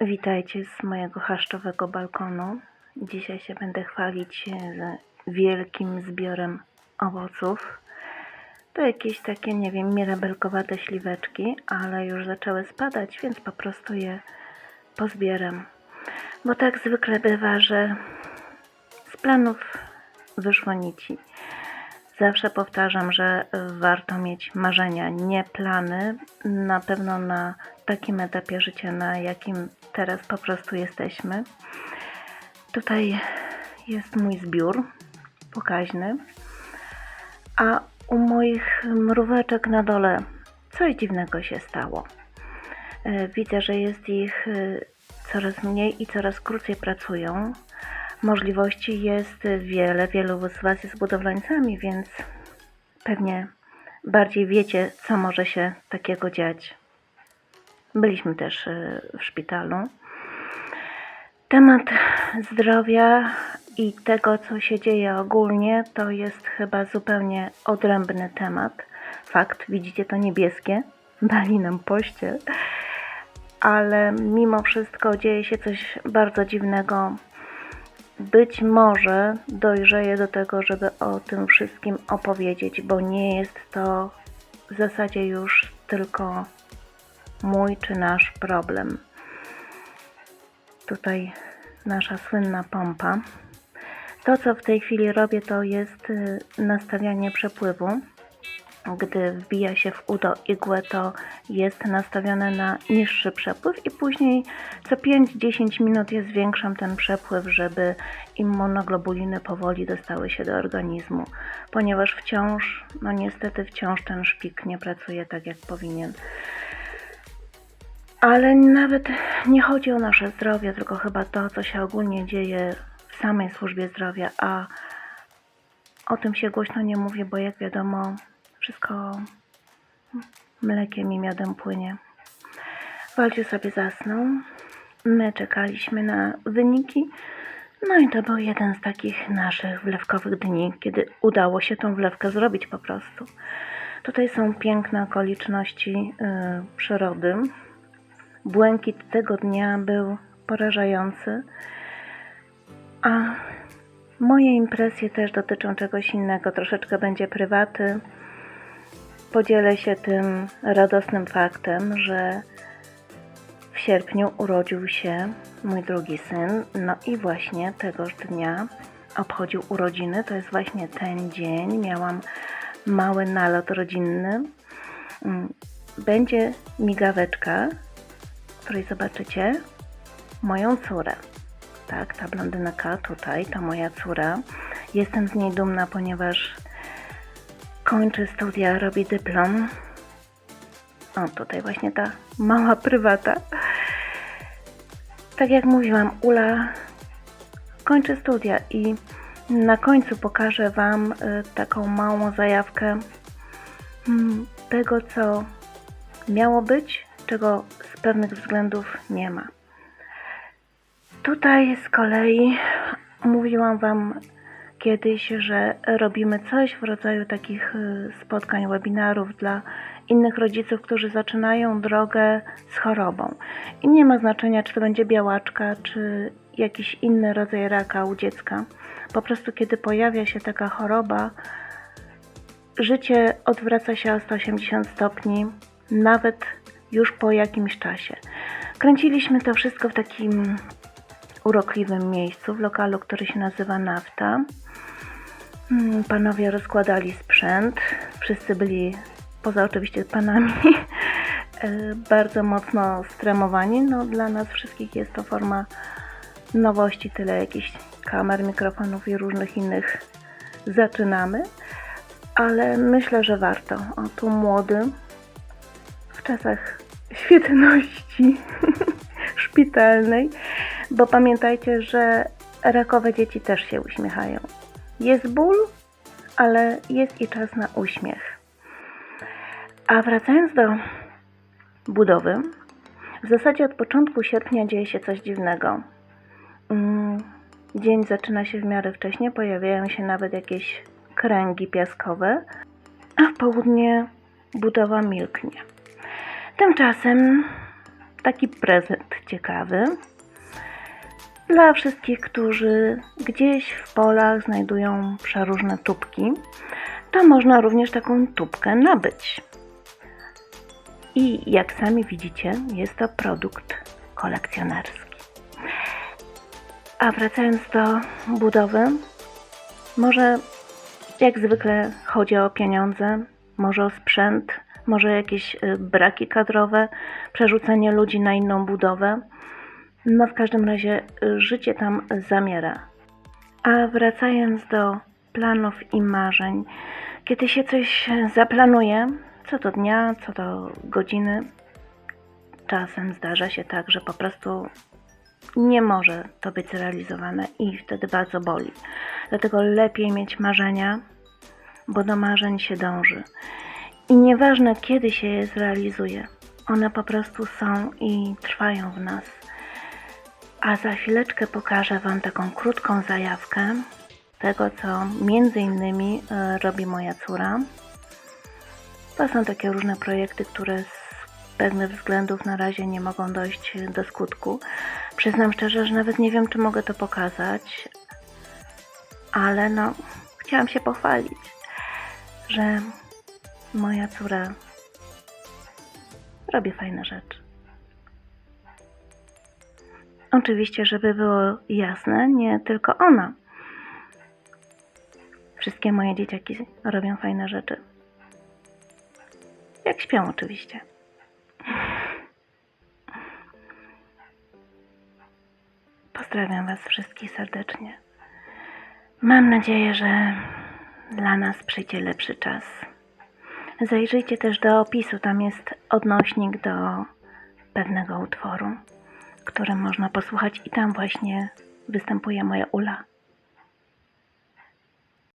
Witajcie z mojego chaszczowego balkonu. Dzisiaj się będę chwalić z wielkim zbiorem owoców. To jakieś takie, nie wiem, mirabelkowate śliweczki, ale już zaczęły spadać, więc po prostu je pozbieram. Bo tak zwykle bywa, że z planów wyszło nici. Zawsze powtarzam, że warto mieć marzenia, nie plany. Na pewno na takim etapie życia, na jakim teraz po prostu jesteśmy. Tutaj jest mój zbiór pokaźny, a u moich mróweczek na dole coś dziwnego się stało. E, Widzę, że jest ich e, coraz mniej i coraz krócej pracują. Możliwości jest wiele, wielu z Was jest budowlańcami, więc pewnie bardziej wiecie, co może się takiego dziać. Byliśmy też e, w szpitalu. Temat zdrowia i tego, co się dzieje ogólnie, to jest chyba zupełnie odrębny temat. Fakt, widzicie to niebieskie, dali nam pościel, ale mimo wszystko dzieje się coś bardzo dziwnego. Być może dojrzeję do tego, żeby o tym wszystkim opowiedzieć, bo nie jest to w zasadzie już tylko mój czy nasz problem. Tutaj nasza słynna pompa. To, co w tej chwili robię, to jest y, nastawianie przepływu. Gdy wbija się w udo igłę, to jest nastawione na niższy przepływ i później co 5-10 minut je zwiększam ten przepływ, żeby immunoglobuliny powoli dostały się do organizmu, ponieważ wciąż, no niestety wciąż ten szpik nie pracuje tak jak powinien. Ale nawet nie chodzi o nasze zdrowie, tylko chyba to, co się ogólnie dzieje w samej służbie zdrowia, a o tym się głośno nie mówi, bo jak wiadomo, wszystko mlekiem i miodem płynie. Walciu sobie zasnął. My czekaliśmy na wyniki. No i to był jeden z takich naszych wlewkowych dni, kiedy udało się tą wlewkę zrobić po prostu. Tutaj są piękne okoliczności yy, przyrody. Błękit tego dnia był porażający, a moje impresje też dotyczą czegoś innego. Troszeczkę będzie prywaty. Podzielę się tym radosnym faktem, że w sierpniu urodził się mój drugi syn. No i właśnie tegoż dnia obchodził urodziny. To jest właśnie ten dzień. Miałam mały nalot rodzinny. Mm, Będzie migaweczka, w której zobaczycie moją córę. Tak, ta blondynka tutaj, to moja córa. Jestem z niej dumna, ponieważ kończy studia, robi dyplom. O, tutaj właśnie ta mała prywata. Tak jak mówiłam, Ula kończy studia i na końcu pokażę Wam y, taką małą zajawkę mm, tego, co miało być, czego z pewnych względów nie ma. Tutaj z kolei mówiłam Wam kiedyś, że robimy coś w rodzaju takich y, spotkań, webinarów dla innych rodziców, którzy zaczynają drogę z chorobą. I nie ma znaczenia, czy to będzie białaczka, czy jakiś inny rodzaj raka u dziecka. Po prostu, kiedy pojawia się taka choroba, życie odwraca się o 180 stopni, nawet już po jakimś czasie. Kręciliśmy to wszystko w takim urokliwym miejscu, w lokalu, który się nazywa Nafta. Mm, Panowie rozkładali sprzęt, wszyscy byli, poza oczywiście panami, e, bardzo mocno stremowani. No, dla nas wszystkich jest to forma nowości, tyle jakichś kamer, mikrofonów i różnych innych zaczynamy, ale myślę, że warto. O, tu młody, w czasach świetności szpitalnej, bo pamiętajcie, że rakowe dzieci też się uśmiechają. Jest ból, ale jest i czas na uśmiech. A wracając do budowy, w zasadzie od początku sierpnia dzieje się coś dziwnego. Mm, Dzień zaczyna się w miarę wcześnie, pojawiają się nawet jakieś kręgi piaskowe, a w południe budowa milknie. Tymczasem taki prezent ciekawy dla wszystkich, którzy gdzieś w polach znajdują przeróżne tubki. To można również taką tubkę nabyć. I jak sami widzicie, jest to produkt kolekcjonerski. A wracając do budowy, może jak zwykle chodzi o pieniądze, może o sprzęt, może jakieś y, braki kadrowe, przerzucenie ludzi na inną budowę. No w każdym razie y, życie tam zamiera. A wracając do planów i marzeń, kiedy się coś zaplanuje, co do dnia, co do godziny, czasem zdarza się tak, że po prostu nie może to być zrealizowane i wtedy bardzo boli. Dlatego lepiej mieć marzenia, bo do marzeń się dąży. I nieważne kiedy się je zrealizuje, one po prostu są i trwają w nas. A za chwileczkę pokażę Wam taką krótką zajawkę tego, co między innymi e, robi moja córa. To są takie różne projekty, które z pewnych względów na razie nie mogą dojść do skutku. Przyznam szczerze, że nawet nie wiem, czy mogę to pokazać, ale no, chciałam się pochwalić, że moja córa robi fajne rzeczy. Oczywiście, żeby było jasne, nie tylko ona. Wszystkie moje dzieciaki robią fajne rzeczy. Jak śpią, oczywiście. Pozdrawiam Was wszystkich serdecznie. Mam nadzieję, że dla nas przyjdzie lepszy czas. Zajrzyjcie też do opisu, tam jest odnośnik do pewnego utworu, który można posłuchać, i tam właśnie występuje moja Ula.